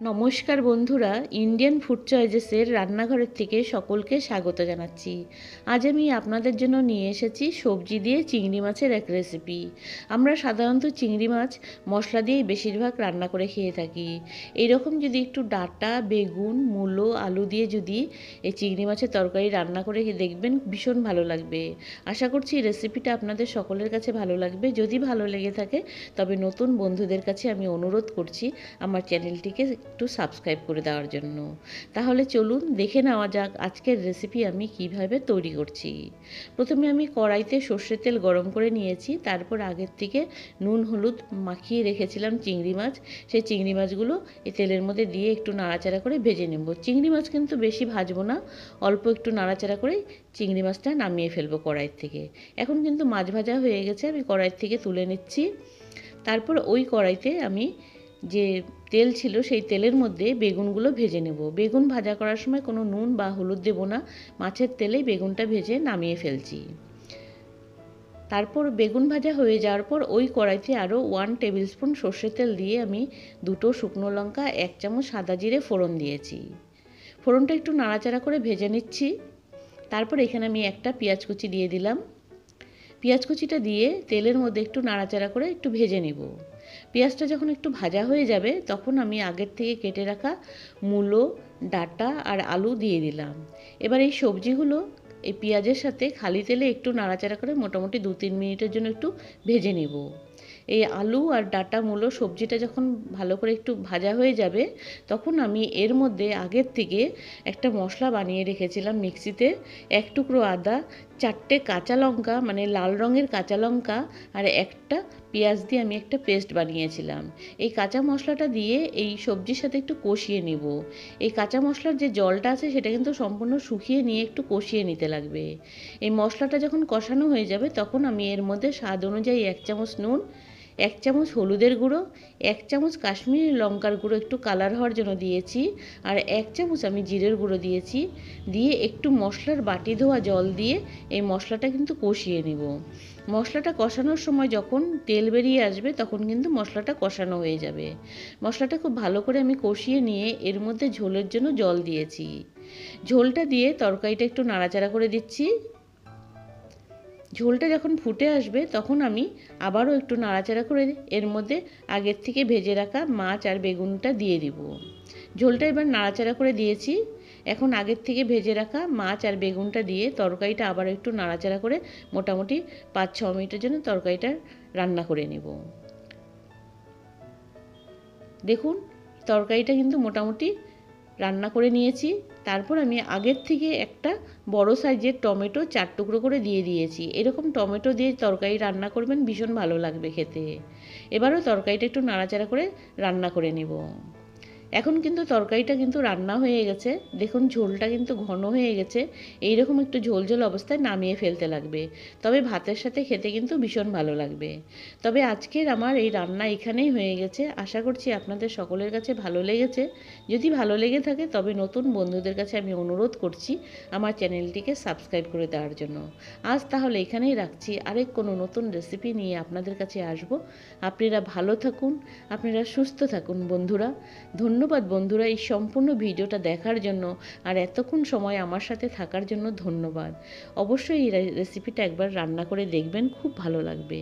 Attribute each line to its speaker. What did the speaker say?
Speaker 1: নমস্কার বন্ধুরা Indian food চয়েজেসের রান্নাঘরের থেকে সকলকে স্বাগত জানাচ্ছি। আজ আমি আপনাদের জন্য নিয়ে এসেছি সবজি দিয়ে চিংড়ি মাছের এক রেসিপি আমরা সাধারণত চিংড়ি মাছ মশলা দিয়েই বেশিরভাগ রান্না করে খেয়ে থাকি। এইরকম যদি একটু ডাটা, বেগুন, মূলো, আলু দিয়ে যদি এই চিংড়ি মাছের তরকারি রান্না করে দেখবেন ভীষণ ভালো লাগবে। আশা করছি রেসিপিটা আপনাদের সকলের কাছে ভালো লাগবে। যদি ভালো লেগে থাকে, তবে নতুন বন্ধুদের কাছে আমি অনুরোধ করছি আমার চ্যানেলটিকে একটু সাবস্ক্রাইব করে দেওয়ার জন্য। তাহলে চলুন দেখে নেওয়া যাক আজকের রেসিপি আমি কীভাবে তৈরি করছি। প্রথমে আমি কড়াইতে সর্ষের তেল গরম করে নিয়েছি, তারপর আগের থেকে নুন, হলুদ মাখিয়ে রেখেছিলাম চিংড়ি মাছ। সেই চিংড়ি মাছগুলো এই তেলের মধ্যে দিয়ে একটু নাড়াচাড়া করে ভেজে নেব। চিংড়ি মাছ কিন্তু বেশি ভাজবো না, অল্প একটু নাড়াচাড়া করে চিংড়ি মাছটা নামিয়ে ফেলব কড়াইয়ের থেকে। এখন কিন্তু মাছ ভাজা হয়ে গেছে, আমি কড়াইয়ের থেকে তুলে নিচ্ছি। তারপর ওই কড়াইতে আমি যে তেল ছিল সেই তেলের মধ্যে বেগুনগুলো ভেজে নেব। বেগুন ভাজা করার সময় কোনো নুন বা হলুদ দেব না। মাছের তেলেই বেগুনটা ভেজে নামিয়ে ফেলছি। তারপর বেগুন ভাজা হয়ে যাওয়ার পর ওই কড়াইতে আরও ওয়ান টেবিল স্পুন সর্ষের তেল দিয়ে আমি দুটো শুকনো লঙ্কা, এক চামচ সাদা জিরে ফোড়ন দিয়েছি। ফোড়নটা একটু নাড়াচাড়া করে ভেজে নিচ্ছি। তারপর এখানে আমি একটা পেঁয়াজ কুচি দিয়ে দিলাম। পেঁয়াজ কুচিটা দিয়ে তেলের মধ্যে একটু নাড়াচাড়া করে একটু ভেজে নেব। পেঁয়াজটা যখন একটু ভাজা হয়ে যাবে, তখন আমি আগের থেকে কেটে রাখা মূলো, ডাটা আর আলু দিয়ে দিলাম। এবার এই সবজিগুলো এই পেঁয়াজের সাথে খালি তেলে একটু নাড়াচাড়া করে মোটামুটি দু তিন মিনিটের জন্য একটু ভেজে নেব। এই আলু আর ডাটা, মূলো সবজিটা যখন ভালো করে একটু ভাজা হয়ে যাবে, তখন আমি এর মধ্যে আগের থেকে একটা মশলা বানিয়ে রেখেছিলাম মিক্সিতে। এক টুকরো আদা চারটে কাঁচা লঙ্কা মানে লাল রঙের কাঁচা লঙ্কা আর একটা পেঁয়াজ দিয়ে আমি একটা পেস্ট বানিয়েছিলাম। এই কাঁচা মশলাটা দিয়ে এই সবজির সাথে একটু কষিয়ে নিব। এই কাঁচা মশলার যে জলটা আছে সেটা কিন্তু সম্পূর্ণ শুকিয়ে নিয়ে একটু কষিয়ে নিতে লাগবে। এই মশলাটা যখন কষানো হয়ে যাবে তখন আমি এর মধ্যে স্বাদ অনুযায়ী এক চামচ নুন এক চামচ হলুদের গুঁড়ো, এক চামচ কাশ্মীরি লঙ্কার গুঁড়ো একটু কালার হওয়ার জন্য দিয়েছি আর এক চামচ আমি জিরের গুঁড়ো দিয়েছি। দিয়ে একটু মশলার বাটি ধোয়া জল দিয়ে এই মশলাটা কিন্তু কষিয়ে নিব। মশলাটা কষানোর সময় যখন তেল বেরিয়ে আসবে তখন কিন্তু মশলাটা কষানো হয়ে যাবে। মশলাটা খুব ভালো করে আমি কষিয়ে নিয়ে এর মধ্যে ঝোলের জন্য জল দিয়েছি। ঝোলটা দিয়ে তরকারিটা একটু নাড়াচাড়া করে দিচ্ছি। ঝোলটা যখন ফুটে আসবে, তখন আমি আবারও একটু নাড়াচাড়া করে এর মধ্যে আগের থেকে ভেজে রাখা মাছ আর বেগুনটা দিয়ে দিব। ঝোলটা এবার নাড়াচাড়া করে দিয়েছি। এখন আগের থেকে ভেজে রাখা মাছ আর বেগুনটা দিয়ে তরকারিটা আবার একটু নাড়াচাড়া করে মোটামুটি পাঁচ ছ মিনিটের জন্য তরকারিটা রান্না করে নেব। দেখুন, তরকারিটা কিন্তু মোটামুটি রান্না করে নিয়েছি। তারপর আমি আগের থেকে একটা বড় সাইজের টমেটো চার টুকরো করে দিয়ে দিয়েছি। এরকম টমেটো দিয়ে তরকারি রান্না করবেন, ভীষণ ভালো লাগবে খেতে। এবারও তরকারিটা একটু নাড়াচাড়া করে রান্না করে নেব। এখন কিন্তু তরকারিটা কিন্তু রান্না হয়ে গেছে। দেখুন, ঝোলটা কিন্তু ঘন হয়ে গেছে। এই রকম একটু ঝোল ঝোল অবস্থায় নামিয়ে ফেলতে লাগবে। তবে ভাতের সাথে খেতে কিন্তু ভীষণ ভালো লাগবে। তবে আজকের আমার এই রান্না এখানেই হয়ে গেছে। আশা করছি আপনাদের সকলের কাছে ভালো লেগেছে। যদি ভালো লেগে থাকে, তবে নতুন বন্ধুদের কাছে আমি অনুরোধ করছি আমার চ্যানেলটিকে সাবস্ক্রাইব করে দেওয়ার জন্য। আজ তাহলে এখানেই রাখছি। আরেক কোনো নতুন রেসিপি নিয়ে আপনাদের কাছে আসব। আপনারা ভালো থাকুন, আপনারা সুস্থ থাকুন, বন্ধুরা। ধন্যবাদ। ধন্যবাদ বন্ধুরা এই সম্পূর্ণ ভিডিওটা দেখার জন্য আর এতক্ষণ সময় আমার সাথে থাকার জন্য ধন্যবাদ। অবশ্যই এই রেসিপিটা একবার রান্না করে দেখবেন, খুব ভালো লাগবে।